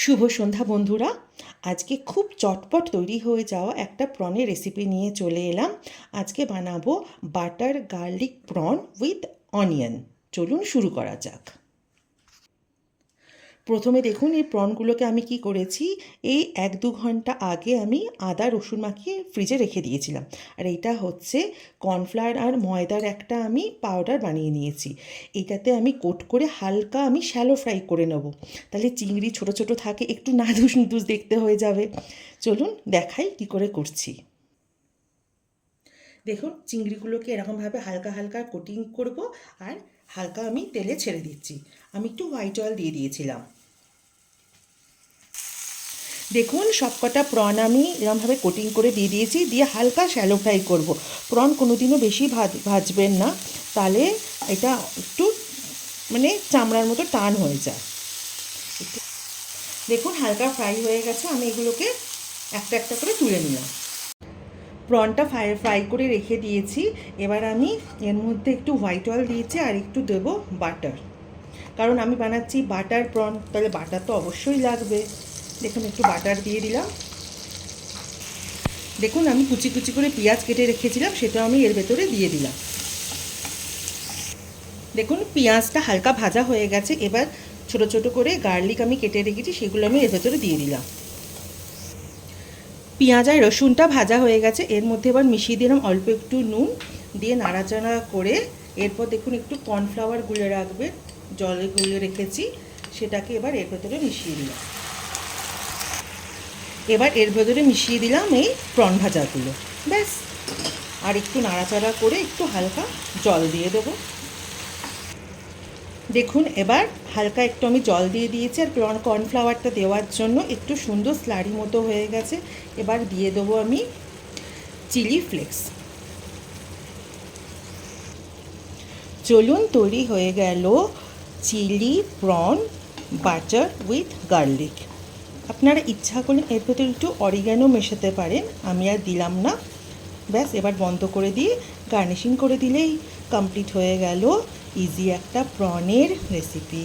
শুভ সন্ধ্যা বন্ধুরা। আজকে খুব চটপট তৈরি হয়ে যাওয়া একটা প্রনের রেসিপি নিয়ে চলে এলাম। আজকে বানাবো butter garlic prawn with onion. চলুন শুরু করা যাক। প্রথমে দেখুন এই প্রনগুলোকে আমি কি করেছি, এই এক দু ঘণ্টা আগে আমি আদা, রসুন মাখিয়ে ফ্রিজে রেখে দিয়েছিলাম। আর এটা হচ্ছে কর্নফ্লাওয়ার আর ময়দার একটা আমি পাউডার বানিয়ে নিয়েছি। এটাতে আমি কোট করে হালকা আমি শ্যালো ফ্রাই করে নেব। তাহলে চিংড়ি ছোট ছোট থাকে, একটু নাদুস নুদুস দেখতে হয়ে যাবে। চলুন দেখাই কি করে করছি। দেখুন, চিংড়িগুলোকে এরকমভাবে হালকা হালকা কোটিং করব আর হালকা আমি তেলে ছেড়ে দিচ্ছি। আমি একটু হোয়াইট অয়েল দিয়ে দিয়েছিলাম। দেখুন, সবকটা প্রন আমি এরমভাবে কোটিং করে দিয়ে দিয়েছি, দিয়ে হালকা শ্যালো ফ্রাই করব। প্রন কোনোদিনও বেশি ভাজ, ভাজবেন না। তাহলে এটা একটু মানে চামড়ার মতো টান হয়ে যায়। দেখুন, হালকা ফ্রাই হয়ে গেছে, আমি এগুলোকে একটা একটা করে তুলে নিলাম। প্রনটা ফ্রাই ফ্রাই করে রেখে দিয়েছি। এবার আমি এর মধ্যে একটু হোয়াইট অয়েল দিয়েছি আর একটু দেব বাটার কারণ আমি বানাচ্ছি বাটার প্রন তাহলে বাটার তো অবশ্যই লাগবে। দেখুন, একটু বাটার দিয়ে দিলাম। দেখুন, আমি কুচি কুচি করে পেঁয়াজ কেটে রেখেছিলাম, সেটা আমি এর ভেতরে দিয়ে দিলাম। দেখুন, পেঁয়াজটা হালকা ভাজা হয়ে গেছে। এবার ছোট ছোট করে গার্লিক আমি কেটে রেখেছি, সেগুলো আমি এর ভেতরে দিয়ে দিলাম। পেঁয়াজ আর রসুনটা ভাজা হয়ে গেছে। এর মধ্যে এবার মিশিয়ে দিলাম অল্প একটু নুন দিয়ে নাড়াচাড়া করে এরপর দেখুন একটু কর্নফ্লাওয়ার গুলে রাখবে, জলে গুলে রেখেছি, সেটাকে এবার এর ভেতরে মিশিয়ে দিলাম। এবার এর ভেতরে মিশিয়ে দিলাম এই প্রন ভাজাগুলো। ব্যাস। আর একটু নাড়াচাড়া করে একটু হালকা জল দিয়ে দেবো। দেখুন, এবার হালকা একটু আমি জল দিয়ে দিয়েছি আর কর্নফ্লাওয়ারটা দেওয়ার জন্য একটু সুন্দর স্লারি মতো হয়ে গেছে। এবার দিয়ে দেবো আমি চিলি ফ্লেক্স চলুন, তৈরি হয়ে গেল chilli prawn butter with garlic আপনারা ইচ্ছা করলে এর ভেতরে একটু অরিগ্যানো মেশাতে পারেন, আমি আর দিলাম না। ব্যাস, এবার বন্ধ করে দিয়ে গার্নিশিং করে দিলেই কমপ্লিট হয়ে গেল। ইজি একটা প্রনের রেসিপি